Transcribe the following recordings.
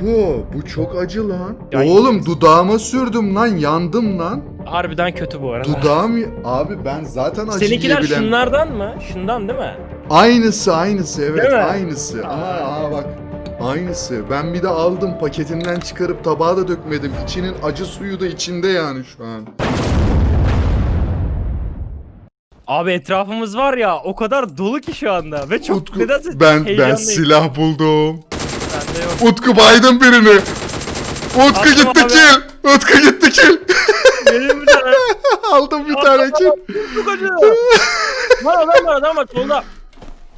Utku bu çok acı lan. Ya- Oğlum dudağıma sürdüm lan yandım lan. Harbiden kötü bu arada. Dudağım abi ben zaten acı Seninkiler yiyebilen. şunlardan mı? Şundan değil mi? Aynısı aynısı evet Değil mi? aynısı. Ama aa bak aynısı. Ben bir de aldım paketinden çıkarıp tabağa da dökmedim. İçinin acı suyu da içinde yani şu an. Abi etrafımız var ya o kadar dolu ki şu anda ve çok Utku nedense ben ben heyecanlıyım. silah buldum. Utku baydın birini. Utku Attım gitti abi. kill. Utku gitti kill. Benim bir tane Aldım bir tane kill. acı. var adam var adam var solda.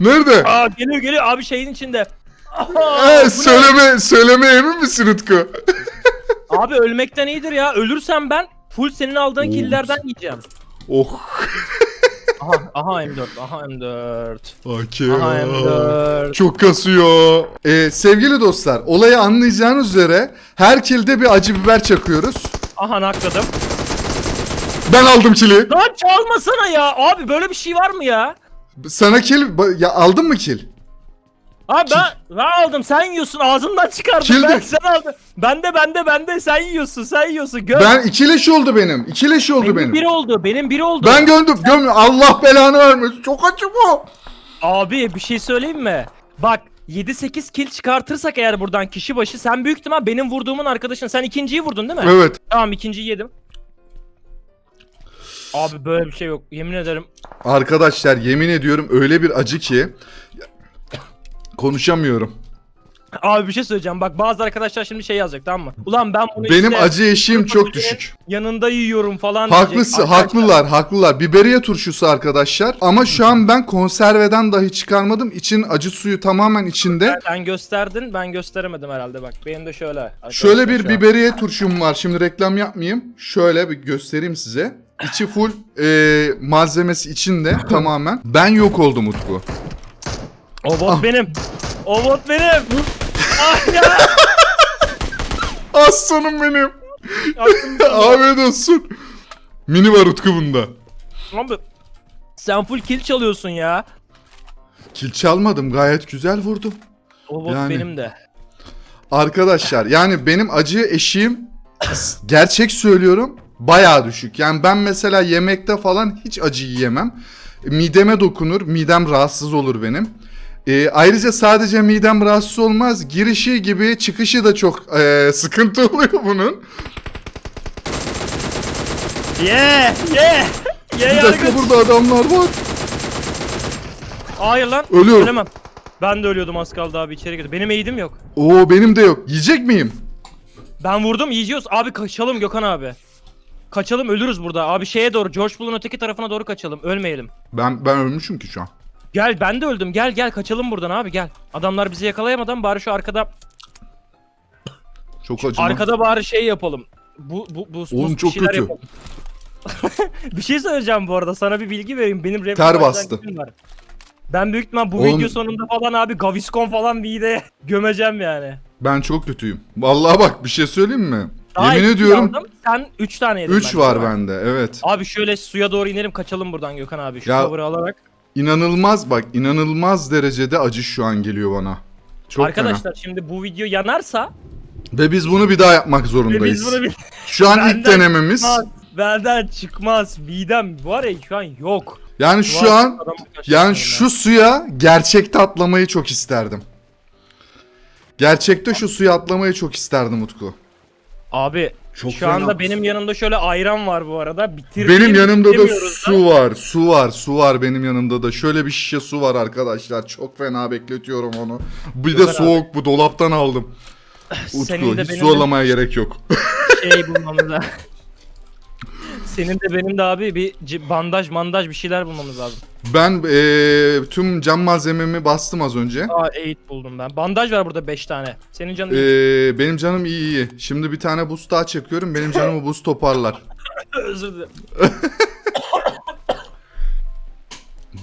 Nerede? Aa geliyor geliyor abi şeyin içinde. Aa, Ee, bu ne? söyleme söyleme emin misin Utku? Abi ölmekten iyidir ya. Ölürsem ben full senin aldığın Oo. killlerden yiyeceğim. Oh. Aha, aha M4, aha M4. AK. Aha M4. Çok kasıyor. Ee, sevgili dostlar, olayı anlayacağınız üzere her kilde bir acı biber çakıyoruz. Aha nakladım. Ben aldım kili. Lan çalmasana ya. Abi böyle bir şey var mı ya? Sana kil ya aldın mı kil? Abi ben, ben aldım sen yiyorsun ağzımdan çıkardım Kildi. ben sen aldın. Bende bende bende sen yiyorsun sen yiyorsun gör. Ben iki leş oldu benim. İki leş oldu benim, benim. biri oldu benim biri oldu. Ben gömdüm. Göm Allah belanı vermesin. Çok acı bu. Abi bir şey söyleyeyim mi? Bak 7-8 kill çıkartırsak eğer buradan kişi başı sen büyük ihtimal benim vurduğumun arkadaşın. Sen ikinciyi vurdun değil mi? Evet. Tamam ikinciyi yedim. Abi böyle bir şey yok. Yemin ederim. Arkadaşlar yemin ediyorum öyle bir acı ki konuşamıyorum. Abi bir şey söyleyeceğim. Bak bazı arkadaşlar şimdi şey yazacak tamam mı? Ulan ben bunu Benim işte acı eşiğim çok düşük. yanında yiyorum falan diyecek. Haklısı, Arkadaşlar, haklılar, haklılar. Biberiye turşusu arkadaşlar. Ama şu an ben konserveden dahi çıkarmadım. İçin acı suyu tamamen içinde. Sen gösterdin ben gösteremedim herhalde bak. Benim de şöyle. arkadaşlar Şöyle bir şu an. biberiye turşum var. Şimdi reklam yapmayayım. Şöyle bir göstereyim size. İçi full e, malzemesi içinde tamamen. Ben yok oldum Utku. O bot Ah. benim. O bot benim. ah ya. Aslanım benim. Afiyet olsun. Mini var Utku bunda. Abi sen full kill çalıyorsun ya. Kil çalmadım. Gayet güzel vurdum. O bot Yani. benim de. Arkadaşlar yani benim acı eşiğim gerçek söylüyorum bayağı düşük. Yani ben mesela yemekte falan hiç acı yiyemem. Mideme dokunur, midem rahatsız olur benim. Ee, ayrıca sadece midem rahatsız olmaz, girişi gibi çıkışı da çok ee, sıkıntı oluyor bunun. Ye ye. Ye Bir dakika burada adamlar var. Hayır lan. Ölüyorum. Ölemem. Ben de ölüyordum az kaldı abi içeri girdi. Benim eğidim yok. Oo benim de yok. Yiyecek miyim? Ben vurdum yiyeceğiz. Abi kaçalım Gökhan abi. Kaçalım ölürüz burada. Abi şeye doğru George Bull'un öteki tarafına doğru kaçalım. Ölmeyelim. Ben ben ölmüşüm ki şu an. Gel ben de öldüm. Gel gel kaçalım buradan abi gel. Adamlar bizi yakalayamadan bari şu arkada Çok acı. lan. arkada bari şey yapalım. Bu bu bu, Oğlum bu çok şeyler kötü. yapalım. bir şey söyleyeceğim bu arada. Sana bir bilgi vereyim. Benim rap Ter bastı. Var. Ben büyük ihtimal bu Oğlum- video sonunda falan abi Gaviscon falan bir de gömeceğim yani. Ben çok kötüyüm. Vallahi bak bir şey söyleyeyim mi? Daha Yemin iki ediyorum aldım, Sen 3 tane yedin. 3 bence, var bende. Evet. Abi şöyle suya doğru inelim kaçalım buradan Gökhan abi. Şu Ya- cover'ı alarak. İnanılmaz bak inanılmaz derecede acı şu an geliyor bana. Çok Arkadaşlar şimdi bu video yanarsa fena. Ve biz bunu bir daha yapmak ve zorundayız. biz bunu bir Şu an ilk denememiz. çıkmaz, benden çıkmaz. Midem var ya şu an yok. Yani şu et, an yani ya. şu suya gerçekte atlamayı çok isterdim. Gerçekte şu suya atlamayı çok isterdim Utku. Abi Çok şu fena. anda benim yanımda şöyle ayran var bu arada. Bitir Benim yanımda da su var, su var, su var benim yanımda da. Şöyle bir şişe su var arkadaşlar. Çok fena bekletiyorum onu. Bir de Gökhan soğuk bu dolaptan aldım. Senin Utku de hiç benim su de- alamaya gerek yok. şey bulmamız lazım. Senin de benim de abi bir c- bandaj mandaj bir şeyler bulmamız lazım. Ben eee, tüm cam malzememi bastım az önce. Aa 8 buldum ben. Bandaj var burada 5 tane. Senin canın iyi. Eee, benim canım iyi iyi. Şimdi bir tane buz daha çekiyorum. Benim canımı buz toparlar. Özür dilerim.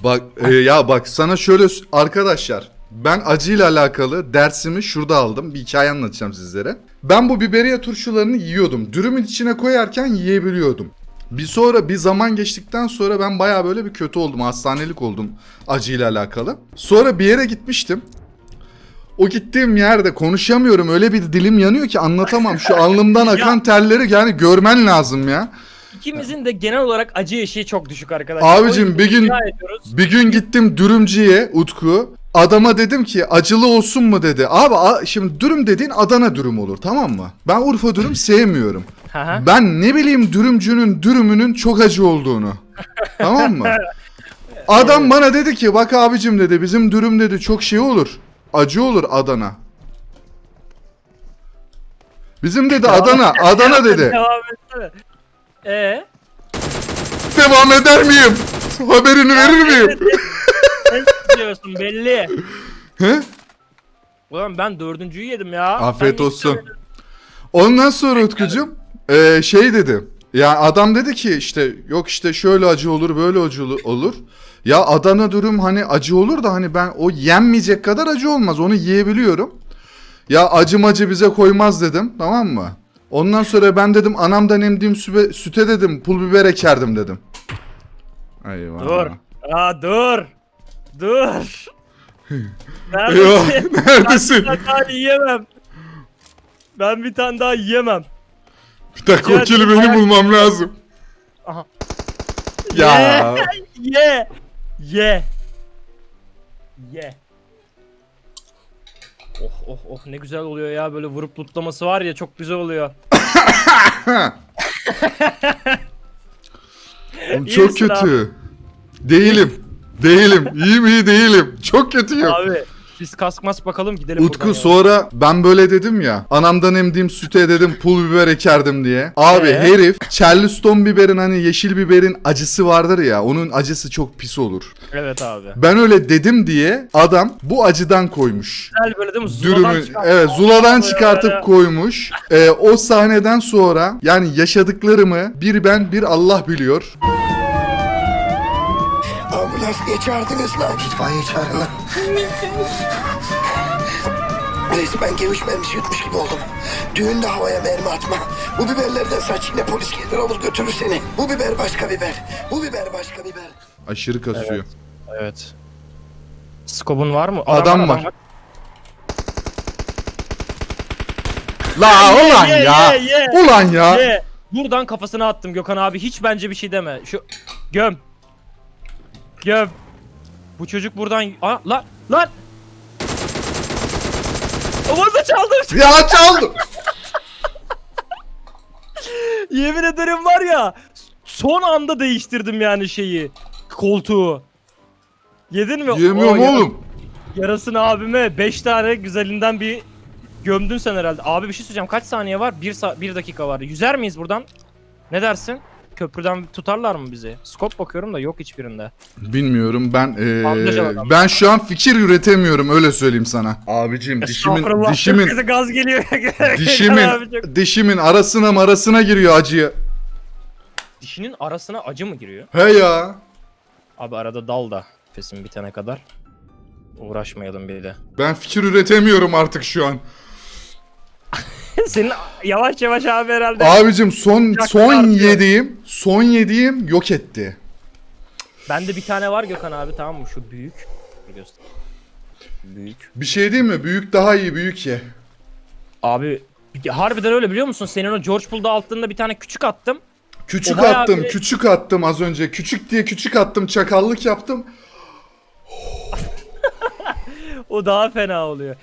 Bak eee, ya bak sana şöyle s- arkadaşlar ben acıyla alakalı dersimi şurada aldım. Bir hikaye anlatacağım sizlere. Ben bu biberiye turşularını yiyordum. Dürümün içine koyarken yiyebiliyordum. Bir sonra bir zaman geçtikten sonra ben baya böyle bir kötü oldum. Hastanelik oldum acıyla alakalı. Sonra bir yere gitmiştim. o gittiğim yerde konuşamıyorum. Öyle bir dilim yanıyor ki anlatamam. Şu alnımdan akan terleri yani görmen lazım ya. İkimizin de genel olarak acı eşiği çok düşük arkadaşlar. Abicim, bir gün-. Bir gün gittim dürümcüye Utku. Adama dedim ki acılı olsun mu dedi. Abi şimdi dürüm dediğin Adana dürüm olur tamam mı? Ben Urfa dürüm sevmiyorum. Hı. Ben ne bileyim dürümcünün dürümünün çok acı olduğunu. tamam mı? Adam bana dedi ki bak abicim dedi bizim dürüm dedi çok şey olur. Acı olur Adana. Bizim dedi Adana, Adana dedi. Devam etsene. Ee? Devam eder miyim? Haberini verir miyim? Sen diyorsun belli. He? Ulan ben dördüncüyü yedim ya. Afiyet Ben olsun. Ondan sonra Utkucuğum eee, şey dedi. Ya adam dedi ki işte yok işte şöyle acı olur böyle acı olu- olur. Ya Adana dürüm hani acı olur da hani ben o yenmeyecek kadar acı olmaz onu yiyebiliyorum. Ya acım acı bize koymaz dedim tamam mı? Ondan sonra ben dedim anamdan emdiğim sübe, süte dedim pul biber ekerdim dedim. Eyvah. Dur. Aa dur. Dur. Eyvah Neredesin? neredesin? Ben bir tane daha yiyemem. Ben bir tane daha yiyemem. Bir dakika o kelimeyi bulmam lazım. Aha. Ya. Ye. Ye. Ye. Oh oh oh ne güzel oluyor ya böyle vurup tutlaması var ya çok güzel oluyor. Oğlum çok misin kötü. Değilim. Değilim. İyiyim iyi değilim. Çok kötüyüm. Abi biz kaskmas bakalım gidelim Utku buradan ya. sonra ben böyle dedim ya. Anamdan emdiğim süte dedim pul biber ekerdim diye. Abi Ee? herif Charleston biberin hani yeşil biberin acısı vardır ya. Onun acısı çok pis olur. Evet abi. Ben öyle dedim diye adam bu acıdan koymuş. Güzel böyle değil mi? Zuladan Dürümü evet zuladan Böyle. çıkartıp koymuş. Ee, o sahneden sonra yani yaşadıklarımı bir ben bir Allah biliyor. Niye çağırdınız lan? İtfaiye çağırın lan. Resmen geviş mermisi yutmuş gibi oldum. Düğünde havaya mermi atma. Bu biberlerden saç yine polis gelir alır götürür seni. Bu biber başka biber. Bu biber başka biber. Aşırı kasıyor. Evet. Skobun var mı? Adam var. La Ye, ulan ye, ya. ye, ye. Ulan ya. Ye. Buradan kafasına attım Gökhan abi. Hiç bence bir şey deme. Şu göm. Göm. Bu çocuk buradan... Aa, lan! Lan! Oğuz'a çaldım. Ya çaldım. Yemin ederim var ya. Son anda değiştirdim yani şeyi. Koltuğu. Yedin mi? Yemiyorum O yara- oğlum. Yarasını abime 5 tane güzelinden bir gömdün sen herhalde. Abi bir şey söyleyeceğim. Kaç saniye var? 1 sa- bir dakika var. Yüzer miyiz buradan? Ne dersin? Köprüden tutarlar mı bizi? Skop bakıyorum da yok hiçbirinde. Bilmiyorum ben adam. ben şu an fikir üretemiyorum öyle söyleyeyim sana. Abicim dişimin Estağfurullah, dişimin gaz geliyor. Abi dişimin çok- dişimin arasına marasına giriyor acıya. Dişinin arasına acı mı giriyor? He ya. Abi arada dal da pesin bitene kadar. Uğraşmayalım bir de. Ben fikir üretemiyorum artık şu an. Senin yavaş yavaş abi herhalde. Abicim son son artıyor. yediğim son yediğim yok etti. Bende bir tane var Gökhan abi tamam mı? Şu büyük. Bir göster. Büyük. Bir şey değil mi? Büyük daha iyi büyük ye. Abi harbiden öyle biliyor musun? Senin o George Bull'da altında bir tane küçük attım. Küçük O bayağı attım, bir- küçük attım az önce. Küçük diye küçük attım, çakallık yaptım. O daha fena oluyor.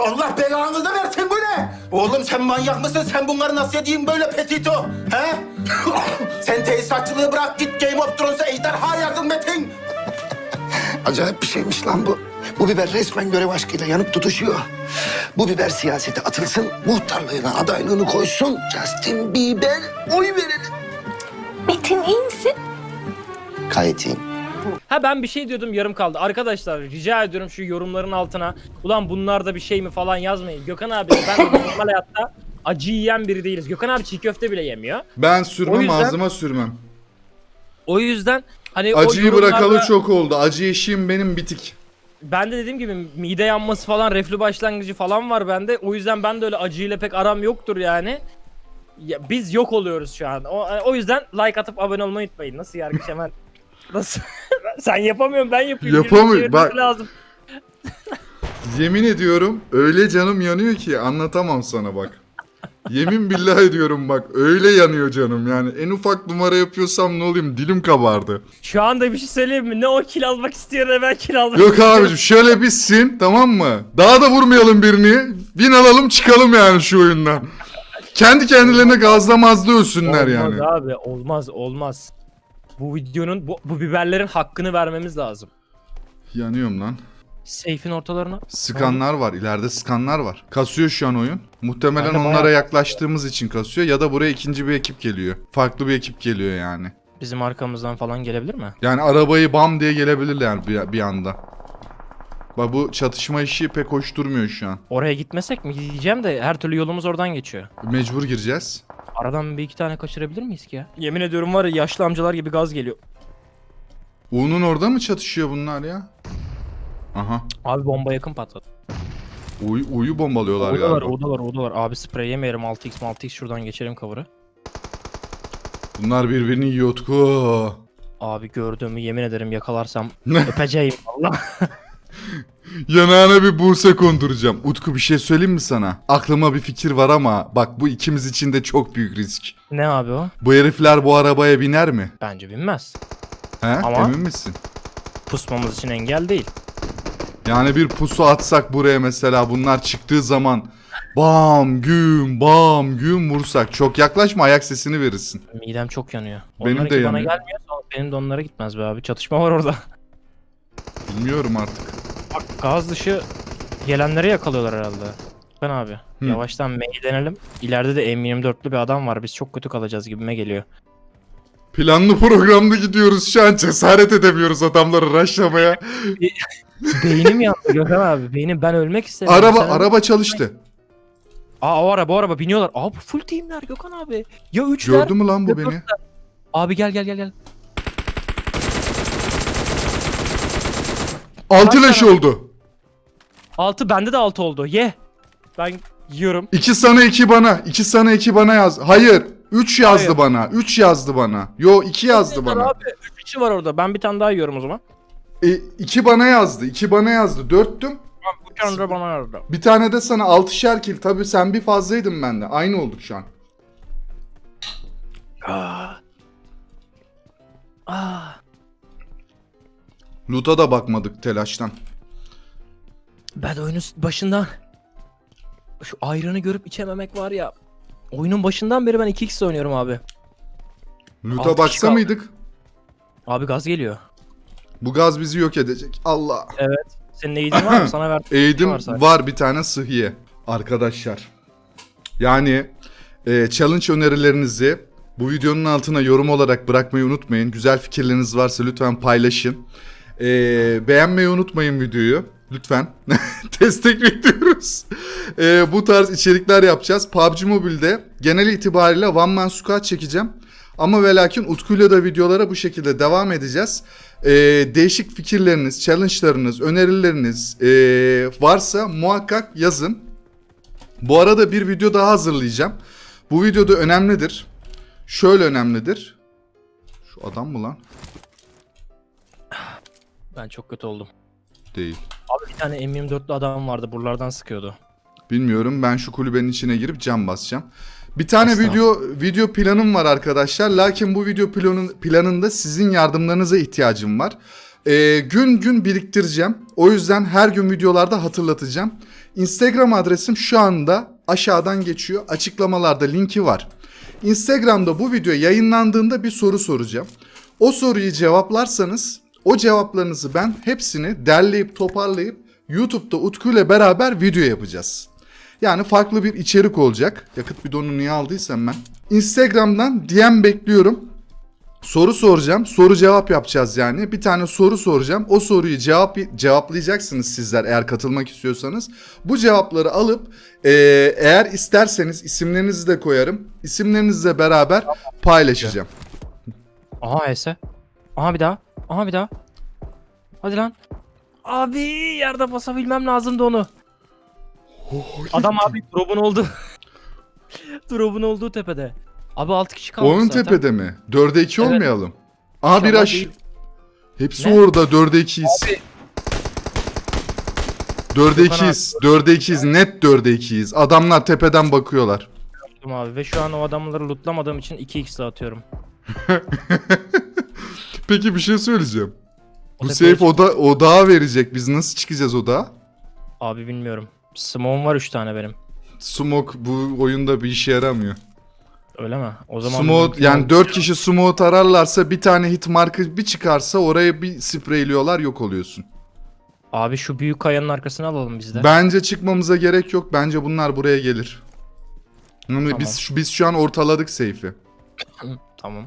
La? Allah belanızı versin bu ne? Oğlum sen manyak mısın? Sen bunları nasıl yediğin böyle petito? He? sen tesisatçılığı bırak git Game of Thrones'a ejderha yazın Metin. Acayip bir şeymiş lan bu. Bu biber resmen görev aşkıyla yanıp tutuşuyor. Bu biber siyasete atılsın, muhtarlığına adaylığını koysun. Justin Bieber oy verelim. Metin iyi misin? Gayet iyiyim. Ha ben bir şey diyordum yarım kaldı. Arkadaşlar rica ediyorum şu yorumların altına. Ulan bunlar da bir şey mi falan yazmayın. Gökhan abi ben normal hayatta acı yiyen biri değiliz. Gökhan abi çiğ köfte bile yemiyor. Ben O sürmem yüzden- ağzıma sürmem. O yüzden hani o Acıyı yorumlarda- bırakalı çok oldu. Acı eşiğim benim bitik. Ben de dediğim gibi mide yanması falan, reflü başlangıcı falan var bende. O yüzden ben de öyle acıyla pek aram yoktur yani. Ya biz yok oluyoruz şu an. O, o yüzden like atıp abone olmayı unutmayın. Nasıl yargıç hemen? Nasıl? Sen yapamıyorsun ben yapayım. Yapamıyor, Birini bak. Lazım. Yemin ediyorum öyle canım yanıyor ki anlatamam sana bak. Yemin billah ediyorum bak öyle yanıyor canım yani en ufak numara yapıyorsam ne olayım dilim kabardı. Şu anda bir şey söyleyeyim mi? Ne o kill almak istiyor ne ben kill almak Yok istiyorum. abicim şöyle bitsin tamam mı? Daha da vurmayalım birini. Bin alalım çıkalım yani şu oyundan. Kendi kendilerine gazlamazda ölsünler olmaz yani. abi olmaz olmaz. Bu videonun bu, bu biberlerin hakkını vermemiz lazım. Yanıyorum lan. Seyfin ortalarına. Skanlar var. ileride skanlar var. Kasıyor şu an oyun. Muhtemelen onlara bayağı- yaklaştığımız için kasıyor ya da buraya ikinci bir ekip geliyor. Farklı bir ekip geliyor yani. Bizim arkamızdan falan gelebilir mi? Yani arabayı bam diye gelebilirler bir, bir anda. Bak bu çatışma işi pek hoş durmuyor şu an. Oraya gitmesek mi? Gideceğim de her türlü yolumuz oradan geçiyor. Mecbur gireceğiz. Aradan bir iki tane kaçırabilir miyiz ki ya? Yemin ediyorum var ya yaşlı amcalar gibi gaz geliyor. U'nun orada mı çatışıyor bunlar ya? Aha. Abi bomba yakın patladı. U'yu, U'yu bombalıyorlar galiba. var, orada var. Abi sprey yemeyelim 6x 6x şuradan geçelim cover'ı. Bunlar birbirini yiyor Utku. Abi gördüğümü yemin ederim yakalarsam öpeceğim valla. Yanağına bir buse konduracağım. Utku bir şey söyleyeyim mi sana? Aklıma bir fikir var ama bak bu ikimiz için de çok büyük risk. ne abi o? Bu herifler bu arabaya biner mi? Bence binmez. He? Ama- Emin misin? Pusmamız için engel değil. Yani bir pusu atsak buraya mesela bunlar çıktığı zaman bam güm bam güm vursak çok yaklaşma ayak sesini verirsin. Midem çok yanıyor. Benim Onlarınki de bana yanıyor. gelmiyor benim de onlara gitmez be abi. Çatışma var orada. Bilmiyorum artık. Bak gaz dışı gelenleri yakalıyorlar herhalde. Ben abi. Hı. Yavaştan M'yi denelim. İleride de M24'lü bir adam var. Biz çok kötü kalacağız gibime geliyor. Planlı programda gidiyoruz şu an cesaret edemiyoruz adamları raşlamaya. Beynim yandı Gökhan abi. Beynim ben ölmek istemiyorum. Araba Sen- araba çalıştı. Aa o araba o araba biniyorlar. Aa bu full teamler Gökhan abi. Ya üçler. Gördü mü lan bu beni? dörtler. Abi gel gel gel gel. Altı Kaç leş tane? oldu. Altı bende de altı oldu. Ye. Ben yiyorum. İki sana iki bana. iki sana iki bana yaz. Hayır. Üç yazdı Hayır. bana. Üç yazdı bana. Yo iki yazdı Yeter bana. Abi 3 kişi var orada. Ben bir tane daha yiyorum o zaman. E, iki bana yazdı. iki bana yazdı. Dörttüm. Tamam bu tane de bana yardı. Bir tane de sana altışer kill. Tabii sen bir fazlaydın bende. Aynı olduk şu an. Aa. Aa. Loot'a da bakmadık telaştan. Ben oyunun başından şu ayranı görüp içememek var ya. Oyunun başından beri ben 2x oynuyorum abi. Loot'a baksa mıydık? Abi gaz geliyor. Bu gaz bizi yok edecek. Allah. Senin eğitim var mı? Sana ver. Eğitim var var, bir tane sıhhiye. Arkadaşlar. Yani e, challenge önerilerinizi bu videonun altına yorum olarak bırakmayı unutmayın. Güzel fikirleriniz varsa lütfen paylaşın. E, beğenmeyi unutmayın videoyu. Lütfen. Destek bekliyoruz. E, bu tarz içerikler yapacağız. PUBG Mobile'de genel itibariyle One Man Squad çekeceğim. Ama ve lakin Utku'yla da videolara bu şekilde devam edeceğiz. Ee, değişik fikirleriniz, challenge'larınız, önerileriniz ee, varsa muhakkak yazın. Bu arada bir video daha hazırlayacağım. Bu videoda önemlidir. Şöyle önemlidir. Şu adam mı lan? Ben çok kötü oldum. Değil. Abi bir tane M24'lü adam vardı buralardan sıkıyordu. Bilmiyorum. Ben şu kulübenin içine girip cam basacağım. Bir tane video video planım var arkadaşlar. Lakin bu video planın, planında sizin yardımlarınıza ihtiyacım var. Ee, gün gün biriktireceğim. O yüzden her gün videolarda hatırlatacağım. Instagram adresim şu anda aşağıdan geçiyor. Açıklamalarda linki var. Instagram'da bu video yayınlandığında bir soru soracağım. O soruyu cevaplarsanız o cevaplarınızı ben hepsini derleyip toparlayıp YouTube'da Utku ile beraber video yapacağız. Yani farklı bir içerik olacak. Yakıt bidonunu niye aldıysam ben. Instagram'dan DM bekliyorum. Soru soracağım. Soru cevap yapacağız yani. Bir tane soru soracağım. O soruyu cevap cevaplayacaksınız sizler eğer katılmak istiyorsanız. Bu cevapları alıp eee, eğer isterseniz isimlerinizi de koyarım. İsimlerinizle beraber paylaşacağım. Aha Ese. Aha bir daha. Aha bir daha. Hadi lan. Abi yerde basabilmem lazımdı onu. Adam abi drop'un oldu. Drop'un olduğu tepede. Abi 6 kişi kaldı Onun zaten. tepede mi? 4'e 2 Evet. olmayalım. Aa bir İnşallah aş. değil. Hepsi Ne? orada 4'e 2'yiz. 4'e Gökhan 2'yiz. 4'e 2'yiz. Net 4'e 2'yiz. Adamlar tepeden bakıyorlar. Yaptım abi ve şu an o adamları lootlamadığım için 2x dağıtıyorum. Peki bir şey söyleyeceğim. Bu tepeye safe oda, odağa verecek. Biz nasıl çıkacağız odağa? Abi bilmiyorum. Smoke'um var 3 tane benim. Smoke bu oyunda bir işe yaramıyor. Öyle mi? O zaman Smoke yani 4 kişi smoke ararlarsa bir tane hit markı bir çıkarsa oraya bir spreyliyorlar yok oluyorsun. Abi şu büyük kayanın arkasına alalım biz de. Bence çıkmamıza gerek yok. Bence bunlar buraya gelir. Yani Tamam. biz biz şu an ortaladık safe'i. Tamam.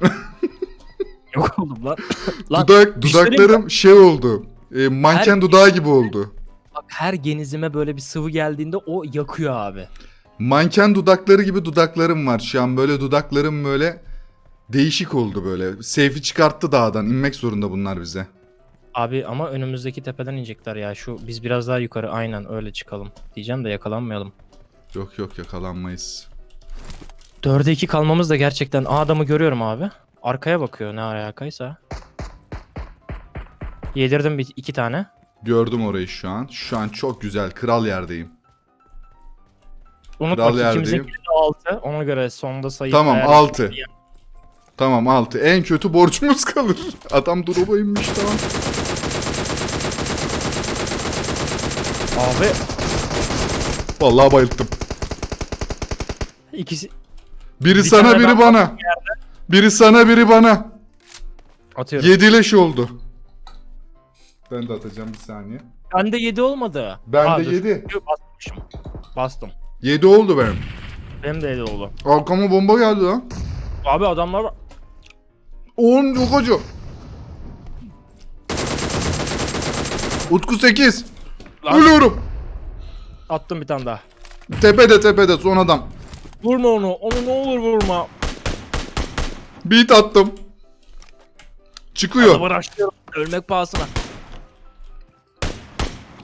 Yok oğlum lan. lan Dudak şey dudaklarım şey oldu. E, manken Her- dudağı gibi oldu. Bak her genizime böyle bir sıvı geldiğinde o yakıyor abi. Manken dudakları gibi dudaklarım var şu an. Böyle dudaklarım böyle değişik oldu böyle. Safe'i çıkarttı dağdan. İnmek zorunda bunlar bize. Abi ama önümüzdeki tepeden inecekler ya. Şu biz biraz daha yukarı aynen öyle çıkalım. Diyeceğim de yakalanmayalım. Yok yok yakalanmayız. 4'e 2 kalmamız da gerçekten Aa, adamı görüyorum abi. Arkaya bakıyor ne alakaysa. Yedirdim bir iki tane. Gördüm orayı şu an. Şu an çok güzel. Kral yerdeyim. Unutma Kral ki ikimizin yerdeyim. de 6. Ona göre sonda sayı. Tamam, eğer- altı. Tamam 6. En kötü borcumuz kalır. Adam drop'a inmiş tamam. Abi Vallahi bayılttım. ikisi Biri Bir sana tane biri daha bana. Biri sana biri bana. atıyorum. Yedileş oldu. Ben de atacağım bir saniye. Bende 7 olmadı. Ben Aa, de dur. 7. Dur, Basmışım. Bastım. 7 oldu benim. Benim de 7 oldu. Arkama bomba geldi lan. Abi adamlar var. Oğlum çok acı. Utku 8. Lan. Ölüyorum. Attım bir tane daha. Tepede tepede son adam. Vurma onu. Onu ne olur vurma. Beat attım. Çıkıyor. Adamı. Ölmek pahasına.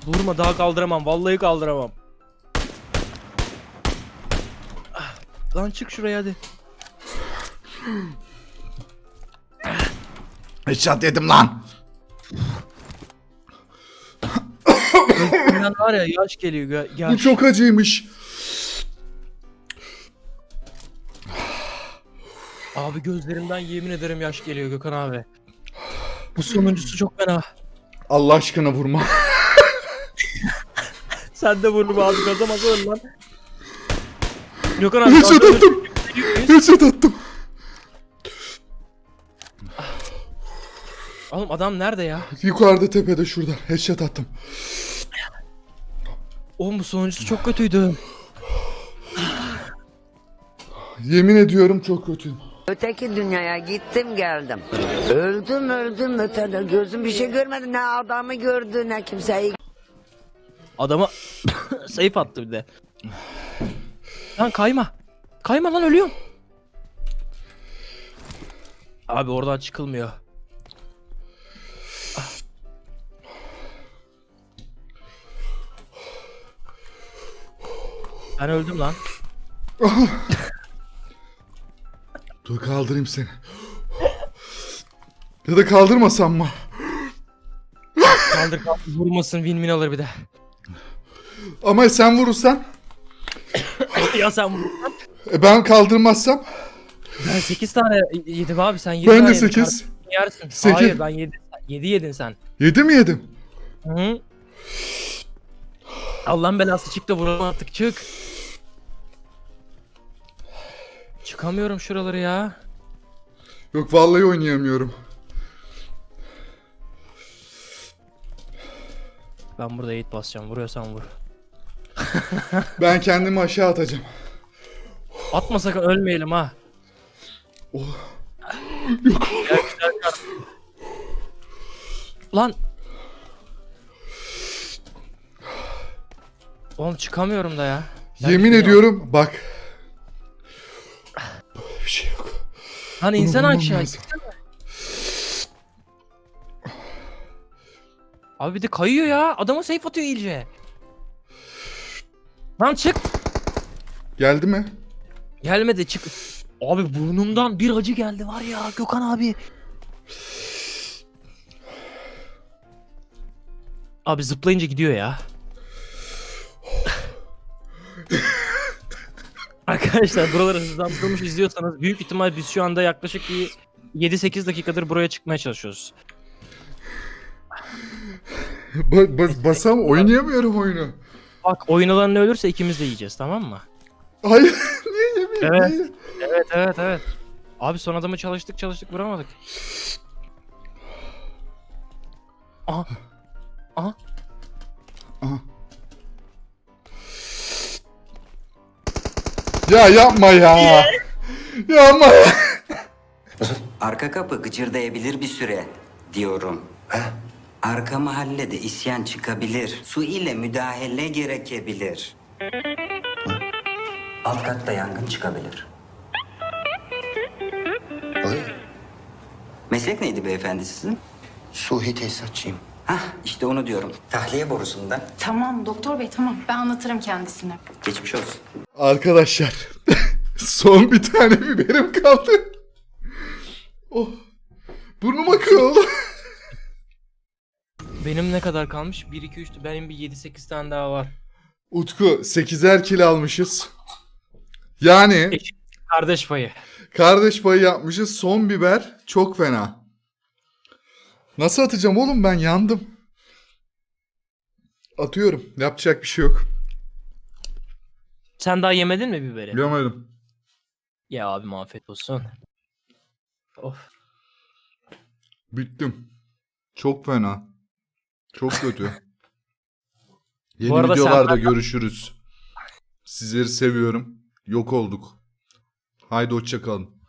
Vurma daha kaldıramam. Vallahi kaldıramam. Ah, Lan çık şuraya hadi. Headshot yedim lan. Gözümden var ya yaş geliyor. gö- Bu çok acıymış. Abi gözlerimden yemin ederim yaş geliyor Gökhan abi. Bu sonuncusu çok fena. Allah aşkına vurma. Sen de vurma abi kazamaz öl lan. Gökhan abi. Headshot attım. Headshot attım. Oğlum adam nerede ya? Yukarıda tepede şurada. Headshot attım. Oğlum bu sonuncusu çok kötüydü. Yemin ediyorum çok kötüyüm. Öteki dünyaya gittim geldim. Öldüm öldüm ötede gözüm bir şey görmedi. Ne adamı gördü ne kimseyi Adama safe attı bir de. Lan kayma. Kayma lan ölüyorum. Abi oradan çıkılmıyor. Ben öldüm lan. Dur kaldırayım seni. Ya da kaldırmasam mı? Kaldır kaldır vurmasın win win alır bir de. Ama sen vurursan, ya sen vur. e, ben kaldırmazsam Ben 8 tane yedim abi sen 7 ben de yedin. 8. Kardeşim Yersin. Sekiz. Hayır ben 7 7 yedin sen. 7 mi yedim? Hı. Allah'ın belası çık da vuralım artık çık. Çıkamıyorum şuraları ya. Yok vallahi oynayamıyorum. Ben burada eğit basacağım. Vuruyorsan vur. Ben kendimi aşağı atacağım. Atma sakın ölmeyelim ha. Oh. Gel, güzel kar. Lan. Oğlum çıkamıyorum da ya. Yemin ediyorum bak. Lan Bunu insan bulmam aşağı. lazım. Abi bir de kayıyor ya. Adamı safe atıyor iyice. Lan çık. Geldi mi? Gelmedi çık. Abi burnumdan bir acı geldi var ya Gökhan abi. Abi zıplayınca gidiyor ya. Arkadaşlar buraları hızlandırılmış izliyorsanız büyük ihtimal biz şu anda yaklaşık bir 7-8 dakikadır buraya çıkmaya çalışıyoruz. Ba- bas- basam oynayamıyorum oyunu. Bak oyun alanı ölürse ikimiz de yiyeceğiz tamam mı? Hayır. Niye yemeyeyim? Evet. Niye? Evet evet evet. Abi son adamı çalıştık çalıştık vuramadık. Aha. Aha. Ya yapma ya. yapma ya. Arka kapı gıcırdayabilir bir süre diyorum. Arka mahallede isyan çıkabilir. Su ile müdahale gerekebilir. Alt katta yangın çıkabilir. Meslek neydi beyefendi sizin? Suhi tesisatçıyım. Hah işte onu diyorum. Tahliye borusundan. Tamam doktor bey tamam ben anlatırım kendisine. Geçmiş olsun. Arkadaşlar. son bir tane biberim kaldı. Oh. Burnum akıyor oğlum. Benim ne kadar kalmış? 1 2 3 benim bir 7 8 tane daha var. Utku 8'er kilo almışız. Yani Kardeş payı. kardeş payı yapmışız. Son biber çok fena. Nasıl atacağım oğlum ben yandım. Atıyorum. Yapacak bir şey yok. Sen daha yemedin mi biberi? Bilemedim. Ya abi afiyet olsun. Of. Bittim. Çok fena. Çok kötü. Yeni arada sen- videolarda görüşürüz. Sizleri seviyorum. Yok olduk. Haydi hoşça kalın.